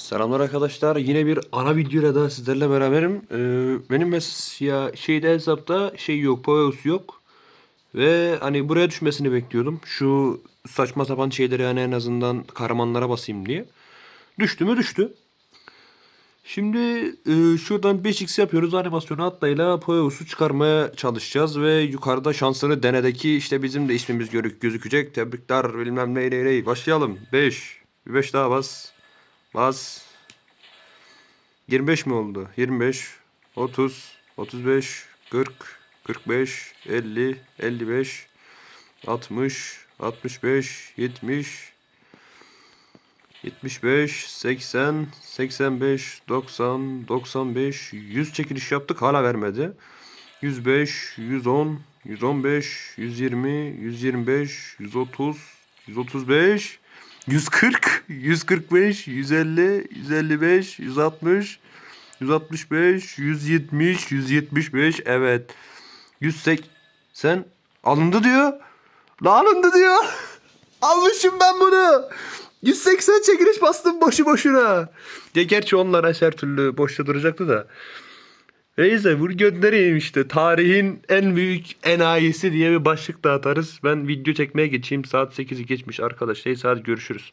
Selamlar arkadaşlar. Yine bir ana videoyla da sizlerle beraberim. Ee, benim mes ya şeyde hesapta şey yok, Poeus yok. Ve hani buraya düşmesini bekliyordum. Şu saçma sapan şeyleri yani en azından kahramanlara basayım diye. Düştü mü düştü. Şimdi e, şuradan 5x yapıyoruz. Animasyonu atlayla Poeus'u çıkarmaya çalışacağız. Ve yukarıda şansını denedeki işte bizim de ismimiz görük gözükecek. Tebrikler bilmem ne ne ne. Başlayalım. 5. Bir 5 daha bas. Bas. 25 mi oldu? 25, 30, 35, 40, 45, 50, 55, 60, 65, 70, 75, 80, 85, 90, 95, 100 çekiliş yaptık hala vermedi. 105, 110, 115, 120, 125, 130, 135, 140, 145, 150, 155, 160, 165, 170, 175 evet. 180 alındı diyor. La alındı diyor. Almışım ben bunu. 180 çekiliş bastım boşu boşuna. Ya gerçi onlar her türlü boşta duracaktı da. Neyse bunu göndereyim işte. Tarihin en büyük enayisi diye bir başlık da atarız. Ben video çekmeye geçeyim. Saat 8'i geçmiş arkadaş. Neyse hadi görüşürüz.